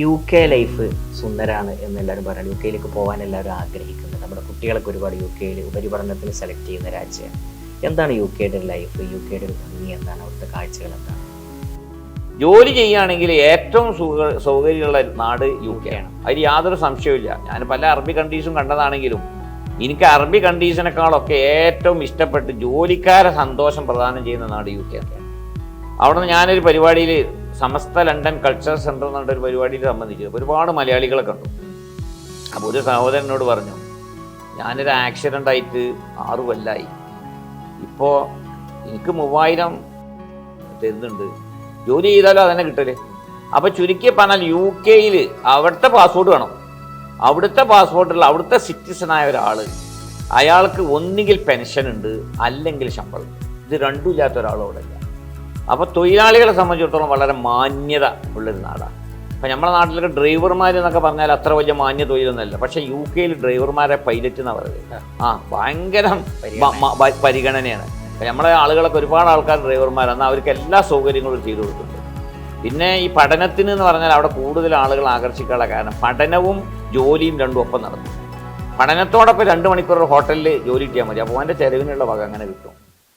U K life സുന്ദരാണ് എന്ന് എല്ലാവരും പറയുന്നത് യു കെയിലേക്ക് പോകാൻ എല്ലാവരും ആഗ്രഹിക്കുന്നത് നമ്മുടെ കുട്ടികളൊക്കെ ഒരുപാട് യു കെയിൽ ഉപരിപഠനത്തിന് സെലക്ട് ചെയ്യുന്ന രാജ്യമാണ്. എന്താണ് യു കെയുടെ ലൈഫ് യു കെയുടെ ഒരു ഭംഗി എന്താണ്? അവിടുത്തെ കാഴ്ചകൾ എന്താണ്? ജോലി ചെയ്യുകയാണെങ്കിൽ ഏറ്റവും സുഖ സൗകര്യമുള്ള നാട് യു കെ ആണ്. അതിൽ യാതൊരു സംശയവുമില്ല. ഞാൻ പല അറബി കണ്ടീഷനും കണ്ടതാണെങ്കിലും എനിക്ക് അറബി കണ്ടീഷനേക്കാളൊക്കെ ഏറ്റവും ഇഷ്ടപ്പെട്ട് ജോലിക്കാരെ സന്തോഷം പ്രദാനം ചെയ്യുന്ന നാട് യു കെ ആണ് അവിടെ നിന്ന് ഞാനൊരു പരിപാടിയിൽ സമസ്ത ലണ്ടൻ കൾച്ചർ സെന്റർ എന്നുള്ള ഒരു പരിപാടിയിൽ സംബന്ധിച്ചത് ഒരുപാട് മലയാളികളെ കണ്ടു. അപ്പോൾ ഒരു സഹോദരനോട് പറഞ്ഞു ഞാനൊരു ആക്സിഡന്റ് ആയിട്ട് ആറു കൊല്ലായി. ഇപ്പോൾ എനിക്ക് മൂവായിരം തരുന്നുണ്ട്. ജോലി ചെയ്താലും അതന്നെ കിട്ടൽ? അപ്പോൾ ചുരുക്കി പറഞ്ഞാൽ യു കെയിൽ അവിടുത്തെ പാസ്പോർട്ട് വേണം. അവിടുത്തെ പാസ്പോർട്ടുള്ള അവിടുത്തെ സിറ്റിസണായ ഒരാൾ അയാൾക്ക് ഒന്നുകിൽ പെൻഷൻ ഉണ്ട് അല്ലെങ്കിൽ ശമ്പളം. ഇത് രണ്ടും ഇല്ലാത്ത ഇല്ല അപ്പോൾ തൊഴിലാളികളെ സംബന്ധിച്ചിടത്തോളം വളരെ മാന്യത ഉള്ളൊരു നാടാണ്. അപ്പോൾ നമ്മുടെ നാട്ടിലൊക്കെ ഡ്രൈവർമാർ എന്നൊക്കെ പറഞ്ഞാൽ അത്ര വലിയ മാന്യ തൊഴിലൊന്നുമല്ല. പക്ഷേ യു കെയിൽ ഡ്രൈവർമാരെ പൈലറ്റ് എന്നാണ് പറയുന്നത്. ആ. ഭയങ്കര പരിഗണനയാണ്. അപ്പം നമ്മളെ ആളുകളൊക്കെ ഒരുപാട് ആൾക്കാർ ഡ്രൈവർമാരാണ്. അവർക്ക് എല്ലാ സൗകര്യങ്ങളും ചെയ്തു കൊടുത്തിട്ടുണ്ട്. പിന്നെ ഈ പഠനത്തിന് എന്ന് പറഞ്ഞാൽ അവിടെ കൂടുതൽ ആളുകൾ ആകർഷിക്കാനുള്ള കാരണം പഠനവും ജോലിയും രണ്ടും ഒപ്പം നടന്നു പഠനത്തോടൊപ്പം രണ്ട് മണിക്കൂർ ഹോട്ടലിൽ ജോലി ചെയ്യാൻ മതി. അപ്പോൾ അവന്റെ ചെലവിനുള്ള വക അങ്ങനെ കിട്ടും.